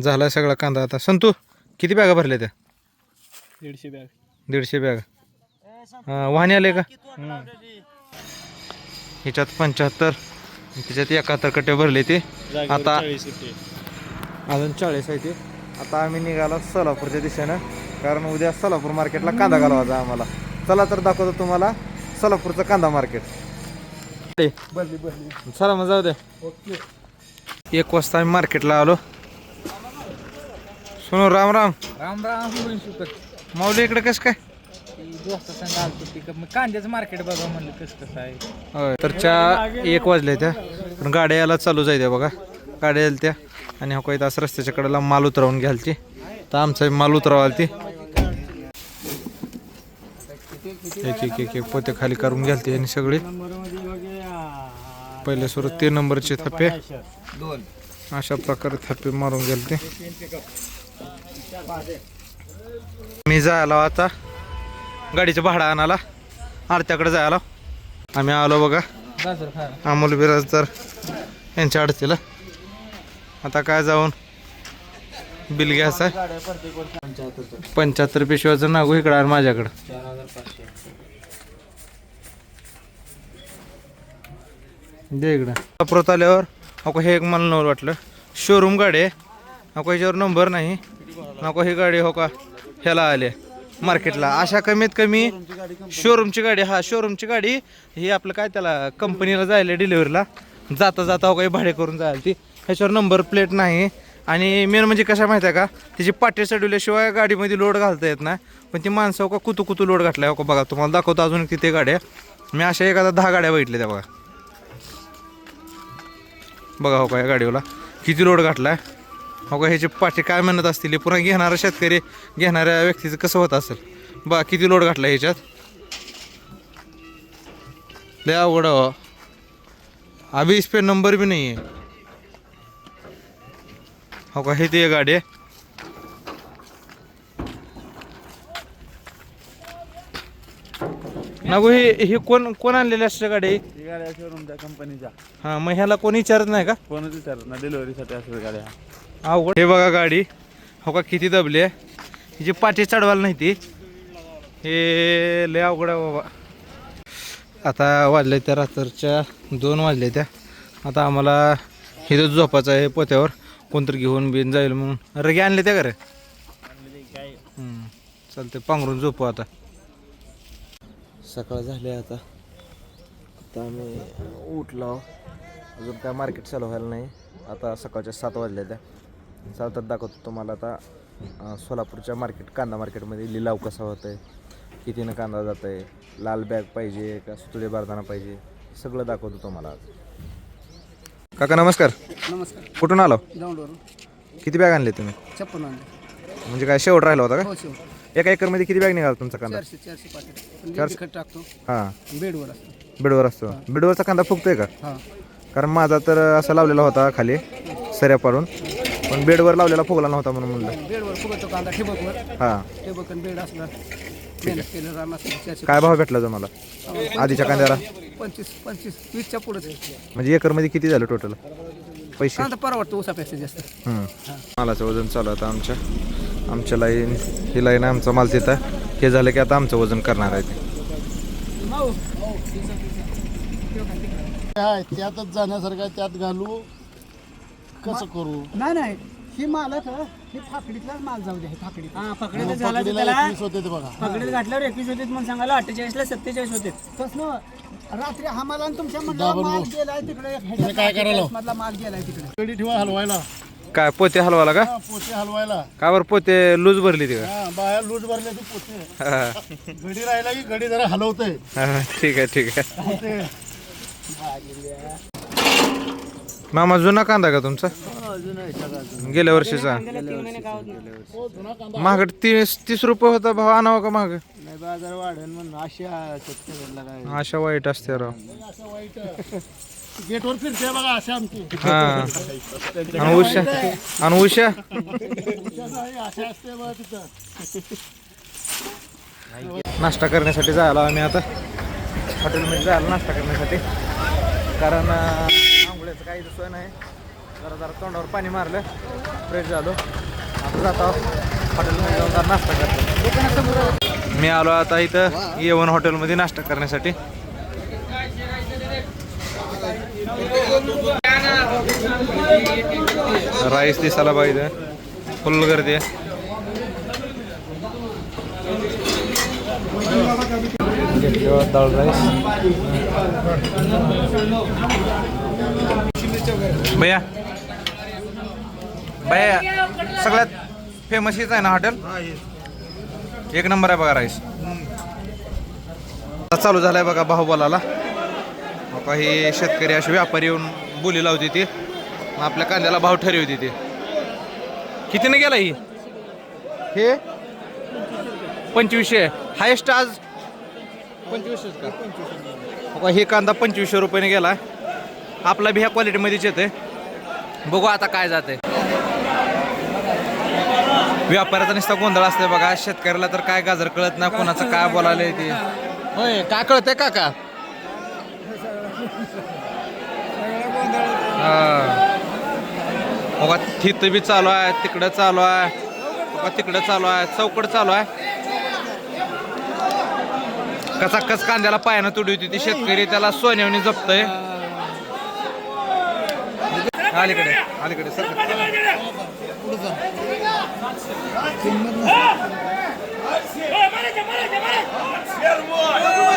झाला सगळा कांदा आता. संतू किती बॅगा भरल्या त्या? दीडशे बॅग. दीडशे बॅगा. हां वाहने आले का? ह्याच्यात पंच्याहत्तर त्याच्यात एकाहत्तर कट्टे भरले ते. आता अजून चाळीस आहे ते. आता आम्ही निघालो सोलापूरच्या दिशेनं कारण उद्या सोलापूर मार्केटला कांदा घालवायचा आम्हाला. चला तर दाखवतो तुम्हाला सोलापूरचं कांदा मार्केट. चला मग जाऊ दे. ओके. एक वाजता आम्ही मार्केटला आलो. सुनो राम राम. राम राम माऊली इकडे कसं काय? दोस्त संग आलतो पिकअप मग कांद्याचं मार्केट बघा म्हणलं कसं कसं आहे. होय तर च्या एक वाजल्या त्या. पण गाड्या यायला चालू जायत्या बघा. गाड्या यायला त्या. आणि हो काही तास रस्त्याच्या कडेला माल उतरवून घ्यालची तर आमचा माल उतरवाल ती एक एक एक एक पोते खाली करून घ्यालती आणि सगळे. पहिले सुरू तीन नंबरचे थप्पे. दोन. अशा प्रकारे थप्पे मारून गेलते मी जायला आता. गाडीचं भाडं आणायला. आरत्याकडे जायला. आम्ही आलो बघा. अमोल बिराजदार यांच्या अडतीला आता काय जाऊन? बिल घ्यायचं आहे. पंच्याहत्तर पिशव्याचं नागू इकडं आहे माझ्याकडं. दे इकडं. वापरत आल्यावर अको हे एक मला नवर वाटलं. शोरूम गाडी आहे. अको ह्याच्यावर नंबर नाही. नको ही गाडी हो का? ह्याला आले. मार्केटला अशा कमीत कमी शोरूमची गाडी हा शोरूमची गाडी ही आपलं काय त्याला कंपनीला जायला डिलिव्हरीला जाता जाता हो काही भाडे करून जायला ती. ह्याच्यावर नंबर प्लेट नाही. आणि मेन म्हणजे कसं माहिती आहे का? तिची पाठी चढवल्याशिवाय गाडीमध्ये लोड घालता येत नाही. पण ती माणसं हो का कुतू कुतू लोड घातलाय हो का बघा. तुम्हाला दाखवतो अजून किती गाड्या. मी अशा एखादा दहा गाड्या बघितल्या त्या बघा. बघा हो का या गाडीवाला. किती लोड घातलाय? आहे का ह्याची पाठी काय म्हणत असतील हे पुन्हा घेणारा शेतकरी घेणाऱ्या व्यक्तीचं कसं होत असेल? बा किती लोड घातला ह्याच्यात? लय अवघड हो. अभि इस पे नंबर बी नाही आहे हो का हे ते गाडी. आहे नागो हे हे कोण कोण आणलेली असते गाडी? ही गाड्या शोरूम त्या कंपनीच्या हां मग ह्याला कोणी विचारत नाही का? कोणच विचारत ना डिलिव्हरीसाठी असतात गाड्या. अवघड. हे बघा गाडी. हो का किती दबली आहे. हिची पाठी चढवायला नाही ती. हे लय अवघड आहे बाबा. आता वाजले त्या रात्रच्या दोन वाजले त्या. आता आम्हाला इथं झोपायचं आहे पोत्यावर. कोणतरी घेऊन बिन जाईल म्हणून. रगे आणले त्या घरे चालते पांघरून झोपू आता. सकाळ झाली आता. आता आम्ही उठलो. अजून काय मार्केट चालू व्हायला नाही. आता सकाळच्या सात वाजल्या त्या. चालतात दाखवतो तुम्हाला आता सोलापूरच्या मार्केट कांदा मार्केटमध्ये लिलाव कसा होत आहे कितीनं कांदा जात आहे लाल बॅग पाहिजे का सुतळे बारदाना पाहिजे सगळं दाखवतो तुम्हाला आज. काका नमस्कार. नमस्कार. कुठून आलो? किती बॅग आणले तुम्ही? छप्पन आणले. म्हणजे काय शेवट राहिला होता का? हो एका एकरमध्ये किती बॅग निघाला तुमचा कांदा? चारशे चारशे पाकिट. चारशे? खत टाकतो. हां. बेडवर असतो. बेडवर असतो. बेडवरचा कांदा फुगतोय का? हां. कारण माझा तर असा लावलेला होता खाली सऱ्या पाडून. पण बेडवर लावलेला फुगला नव्हता म्हणून म्हणलं. बेडवर फुगतो कांदा ठिबकवर. हां. ठिबक आणि बेड असला मेहनत केलं राम असलं चारशे काय भाव भेटला तुम्हाला? आधीच्या कांद्याला? पंचवीस पंचवीस वीसच्या पुढेच. म्हणजे एकरमध्ये किती झालं टोटल पैसे? कांदा परवडतो ऊसापेक्षा जास्त. हम्म. मालाचं वजन चालू आता आमच्या. आमच्या लाईन ही लाईन आमचा माल तिथं आहे. हे झालं की आता आमचं वजन करणार आहे ते. काय त्यातच जाण्यासारखं आहे, त्यात घालू. कसं करू? नाही नाही. ही मालक ही फाकडीतला माल जाऊ ही फाकडी हा फाकडीत झाला पकडीला त्याला एकवीस होते ते बघा. फाकडीत घातल्यावर एकवीस होते म्हणून सांगायला अठ्ठेचाळीस ला सत्तेचाळीस होते. तसं रात्री हा मला आणि तुमच्या म्हणलं माल गेलाय तिकडे. तुम्ही काय करायला? मधला माल गेलाय तिकडे. कडी ठेवा हलवायला. काय पोते हलवाला का? हा, पोते हलवायला. का बरं पोते लूज भरली ती? का हा बाहेर लूज भरले ते पोते. हा, घडी राहिला की घडी जरा हलवतंय. हा, ठीक आहे ठीक आहे. पोते मामा जुना कांदा का तुमचा? गेल्या वर्षीचा. महाग तीस तीस रुपये होता भाव आणावा का महाग? नाही बाजार वाढेल म्हणून अशा काय? अशा वाईट असते राव. गेटवर फिरते बघा असे आमची. हा. आणि उषा आणि उषा असते बघा तिथं नाश्ता करण्यासाठी जायला आम्ही आता. हॉटेलमध्ये जायला नाश्ता करण्यासाठी. कारण आंघोळ्याचं काही सोय नाही. जरा जरा तोंडावर पाणी मारलं. फ्रेश झालो. आता जातो. हॉटेलमध्ये जाऊन जरा नाश्ता करतो. मी आलो आता इथं. येवन हॉटेलमध्ये नाश्ता करण्यासाठी. राईस दिसायला पाहिजे फुल गर्दी आहे. घेतलं डाळ राईस. भैया. भैया सगळ्यात फेमस हीच आहे ना हॉटेल एक नंबर आहे बघा राईस. चालू झालाय बघा बाहुबलाला बघा हे शेतकरी असे व्यापारी येऊन बोली लावते ती. आपल्या कांद्याला भाव ठरवते ते. कितीने गेला ही? हे? पंचवीसशे. हायेस्ट आज? पंचवीसशेच का? हे कांदा पंचवीसशे रुपयाने गेला. आपला बी ह्या क्वालिटीमध्येच येते बघू आता काय जाते व्यापाऱ्याचा नुसता गोंधळ असतोय बघा. शेतकऱ्याला तर काय गाजर कळत नाही कोणाचं काय बोलायला ते. होय काय कळतंय काका? हा. बघा तिथं बी चालू आहे तिकडं चालू आहे. बघा तिकडं चालू आहे चौकड चालू आहे. कसा कस कांद्याला पायानं तुडी होती ती शेतकरी त्याला सोन्यावनी जपतय. अलीकडे अलीकडे सर.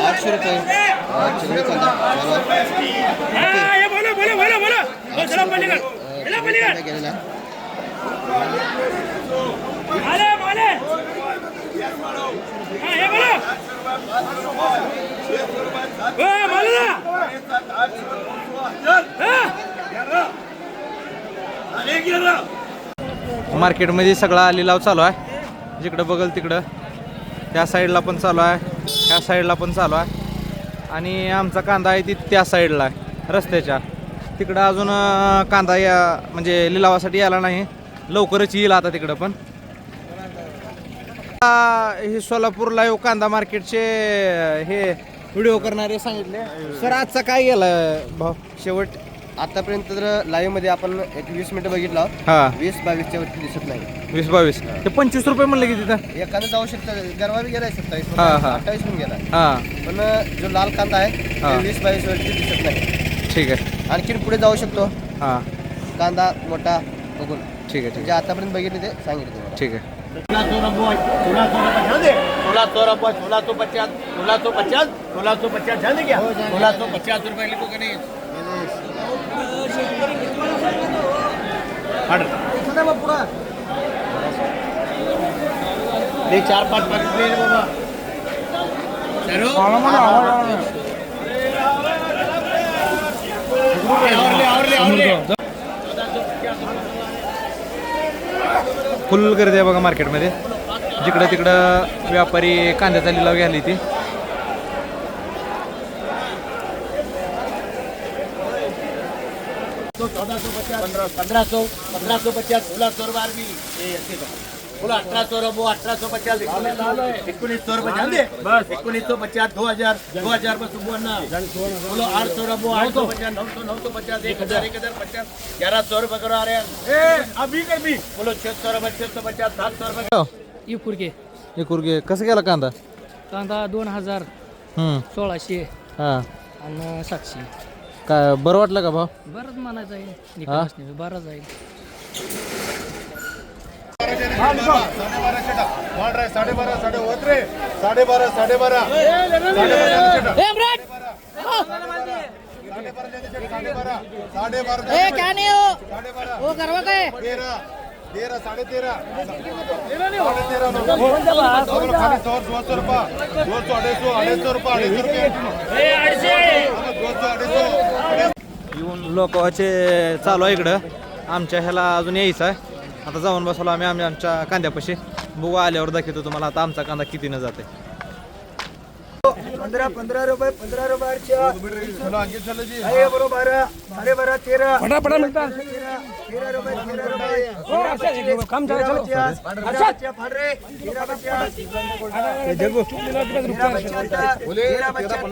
आठशे रुपये. मार्केटमध्ये सगळा लिलाव चालू आहे. जिकडं बघल तिकडं. त्या साईडला पण चालू आहे. ह्या साईडला पण चालू आहे. आणि आमचा कांदा आहे ती त्या साईडला आहे रस्त्याच्या. तिकडं अजून कांदा या म्हणजे लिलावासाठी यायला नाही. लवकरच येईल आता तिकडं पण. हे सोलापूरला येऊ कांदा मार्केटचे हे व्हिडिओ करणारे सांगितले. सर आजचा काय गेला भाव? शेवट. आतापर्यंत तर लाईव्हमध्ये आपण एक वीस मिनिटं बघितलं हा. वीस बावीसच्या वरती दिसत नाही. वीस बावीस. ते पंचवीस रुपये म्हणलं की तिथं. एखादं जाऊ शकतं. गरवा बी गेलाय सत्तावीस हा, हा. अठ्ठावीस पण गेला हां. पण जो लाल कांदा आहे हा. ते वीस बावीस वरती दिसत नाही. ठीक आहे. आणखीन पुढे जाऊ शकतो. हां. कांदा मोठा बघून. ठीक आहे ठीक जे आतापर्यंत बघितले ते सांगितलं तुम्हाला. आहे ठीक आहे. सोलह सौ रुपये सोलह सौ पचास सोलह सौ पचास सोलह सौ पचास ध्यान दे क्या सोलह सौ पचास रुपये लिखो कि ले चार पाच पाच बाबा. फुल गर्दी आहे बघा मार्केटमध्ये जिकडं तिकडं व्यापारी कांद्याचा लिलाव घ्यायला ती चौदह सौ पचास पंद्रह सौ पंद्रह सौ पचास सोलह सौ रुपये आरबी बोलो अठारह सौ रुपये अठारह सौ पचास एकोणीस सौ रुपये ध्यान दे बस एकोणीस सौ पचास दो हजार दो हजार बस बोलना बोलो आठ सौ रुपये आठ सौ पचास नौ सौ नौ सौ पचास एक हजार एक हजार पचास ग्यारह सौ रुपये करो आ रहे हैं अभी कर भी बोलो छह सौ रुपये छह सौ पचास सात सौ रुपये इपुरगे हे कुरगे कसं गेला कांदा? कांदा दोन हजार सोळाशे हां. आणि सातशे. काय बरं वाटलं का भाव बरंच म्हणा जाईल हा? बरं जाईल. साडेबारा साडे होत रे साडेबारा साडेबारा साडेबारा साडेबारा साडेबारा तेरा तेरा साडे तेरा साडे तेरा खाली सौ दो सौ रुपये दो सौ अढ़ाई सौ अढ़ाई सौ रुपये अढ़ाई सौ रुपये दो सौ अढ़ाई सौ येऊन लोकांचे चालू आहे इकडं आमच्या ह्याला अजून यायचं आहे आता जाऊन बसलो आम्ही आम्ही आमच्या कांद्यापाशी बघू आल्यावर दाखवतो तुम्हाला आता आमचा कांदा कितीनं जाते पंधरा पंधरा रुपये पंधरा रुपये चलो आगे चलो जी आहे बरोबर साडे बारा तेरा पटा पटा तेरा रुपये तेरा रुपये काम फाड रे तेरा पचास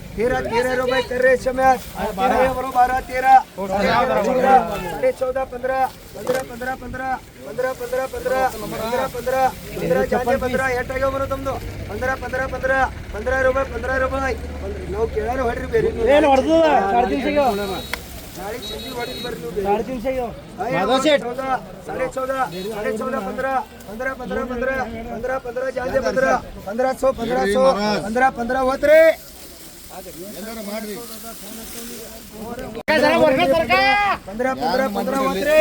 तेरा तेरा रुपये कर रे शम्यात आहे बरो बारा तेरा साडे चौदा पंधरा पंधरा पंधरा पंधरा पंधरा पंधरा पंधरा पंधरा पंधरा पंधरा चारशे पंधरा या टाका बरो तुमनो पंधरा पंधरा पंधरा पंधरा रुपये पंधरा रुपये नऊ केळा रे वाडी बेरी साडेतीनशे चौदा साडे चौदा साडे चौदा पंधरा पंधरा पंधरा पंधरा पंधरा पंधरा चारशे पंधरा पंधरा सो पंधरा सो पंधरा पंधरा होत रे पंधरा पंधरा पंधरा होत रे अरे बोलो ಎಲ್ಲರೂ ಮಾಡಿ 15 15 15 ಬಂದ್ರೆ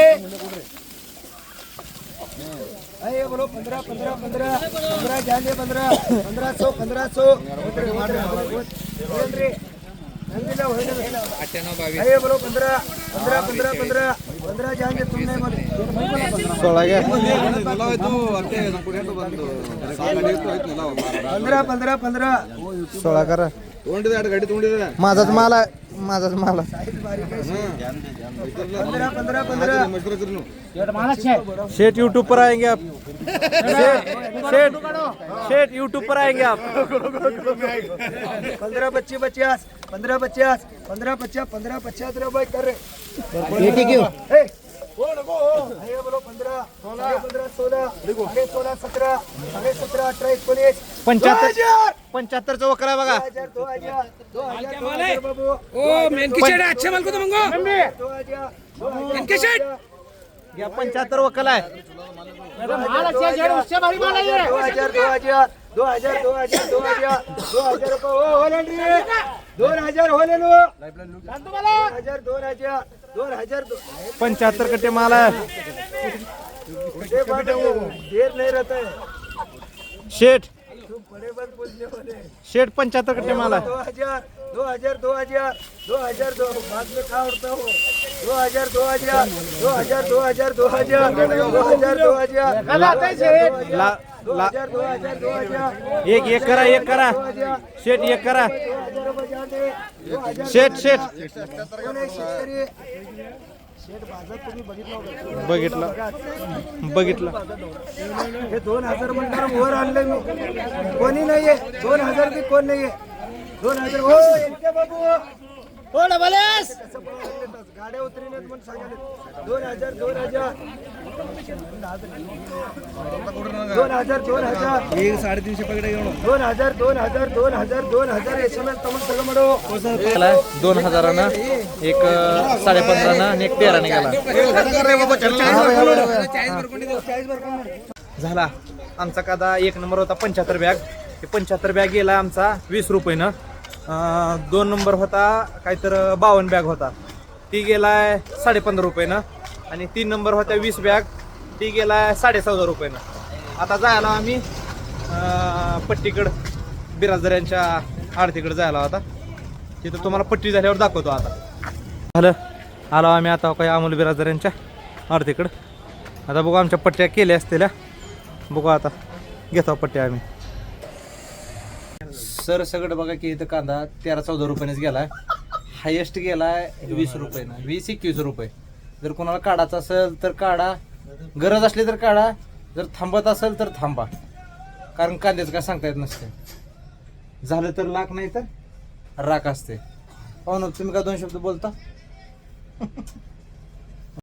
ಅಯ್ಯೋ ಬ್ರೋ 15 15 15 ಬಂದ್ರೆ ಜಾಂಗ್ ಬಂದ್ರೆ 150 150 ಮಾಡಿ ನಂದಿಲ್ಲ ಹೋಯ್ತು 8922 ಅಯ್ಯೋ ಬ್ರೋ 15 15 15 15 ಜಾಂಗ್ ಸುಂದೆ ಬಂದ್ರೆ 15 माझाच माल आहे माझाच माल आहे. शेठ यूट्यूब पर आएंगे आप. शेठ शेठ शेठ यूट्यूब पर आएंगे आप. पंद्रह बच्चे बच्चे पंद्रह पचास पंद्रह पचास पंद्रह पचास रुपये कर रहे पंचाहत्तर पंच्याहत्तर. चौक करा बघा. ओ मेनकी शेट या पंच्याहत्तर वकल आहे. दो हजार दो हजार. दो हजार दो हजार. हजार दोन हजार होले दोन हजार दोन हजार. दोन हजार दो पंच्याहत्तर कट्टे माल आहे. है, देर नहीं रहता है शेठ. शेठ पंच्याहत्तर कट्टे माल आहे. दो हजार दो हजार दो हजार दो हजार. दो बाद में खा उड़ता हो दो हजार दो हजार दो हजार दो हजार दो हजार. दो दो एक एक करा एक करा. शेठ एक करा. बाजार तुम्ही बघितला. बघितलं. हे दोन हजार म्हणणार वर आणले मी. कोणी नाहीये. दोन हजार बी कोण नाहीये. दोन हजार हो, हो गाड्या उतरीन दोन हजार दोन हजार. दोन हजार दोन हजार. एक साडेतीनशे पकडे घेऊन दोन हजार दोन हजार दोन हजार दोन हजार. एस एम एस तमन सगळं म्हणो दोन एक साडेपंधरानं आणि एक तेरा निघाला. झाला. आमचा कादा एक नंबर होता पंच्याहत्तर बॅग. पंच्याहत्तर बॅग गेला आमचा वीस रुपये ना दोन नंबर होता काहीतर बावन्न बॅग होता. ती गेलाय साडेपंधरा रुपयेनं आणि तीन नंबर होत्या वीस बॅग ती गेलाय साडे चौदा रुपयेनं. आता जायला आम्ही पट्टीकडं बिराजदार आरतीकडे जायला होता तिथं तुम्हाला पट्टी झाल्यावर दाखवतो आता. झालं. आलो आम्ही आता काही अमोल बिराजदार यांच्या आरतीकडं आता बघू आमच्या पट्ट्या केल्या असतील बघू आता. घेतो पट्ट्या आम्ही. सर सगळं बघा की इथं कांदा तेरा चौदा रुपयानेच गेलाय. हायेस्ट गेलाय वीस रुपये ना. वीस एकवीस रुपये. जर कोणाला काढायचं असेल तर काढा. गरज असली तर काढा. जर थांबत असेल तर थांबा. कारण कांद्याचं काय सांगता येत नसते. झालं तर लाख नाही तर राख असते. हो ना तुम्ही का दोन शब्द बोलता?